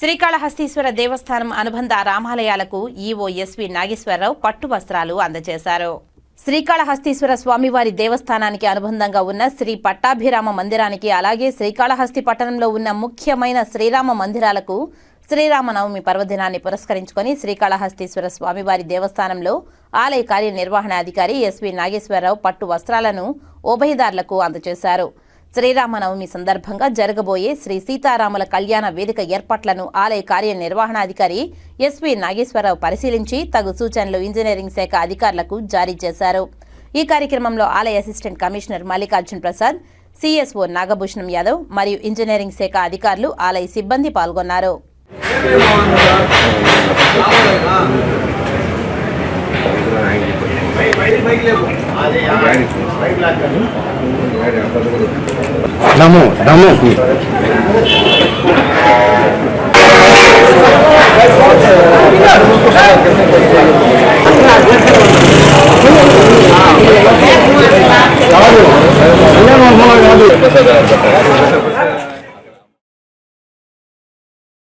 శ్రీకాళహస్తీశ్వర దేవస్థానం అనుబంధ రామాలయాలకు EO SV Nageswararao పట్టు వస్త్రాలు అందజేశారు. శ్రీకాళహస్తీశ్వర స్వామివారి దేవస్థానానికి అనుబంధంగా ఉన్న శ్రీ పట్టాభిరామ మందిరానికి అలాగే శ్రీకాళహస్తి పట్టణంలో ఉన్న ముఖ్యమైన శ్రీరామ మందిరాలకు శ్రీరామనవమి పర్వదినాన్ని పురస్కరించుకొని శ్రీకాళహస్తీశ్వర స్వామివారి దేవస్థానంలో ఆలయ కార్యనిర్వహణాధికారి ఎస్వి నాగేశ్వరరావు పట్టు వస్త్రాలను ఉభయదారులకు అందజేశారు. శ్రీరామనవమి సందర్భంగా జరగబోయే శ్రీ సీతారాముల కళ్యాణ వేదిక ఏర్పాట్లను ఆలయ కార్యనిర్వహణాధికారి ఎస్వి నాగేశ్వరరావు పరిశీలించి తగు సూచనలు ఇంజనీరింగ్ శాఖ అధికారులకు జారీ చేశారు. ఈ కార్యక్రమంలో ఆలయ assistant commissioner Mallikarjun Prasad CSO Nagabhushanam Yadav మరియు ఇంజనీరింగ్ శాఖ అధికారులు ఆలయ సిబ్బంది పాల్గొన్నారు. ဒါမှမဟုတ်ဒါမှမဟုတ်ကိုဒါမှမဟုတ်ဒါမှမဟုတ်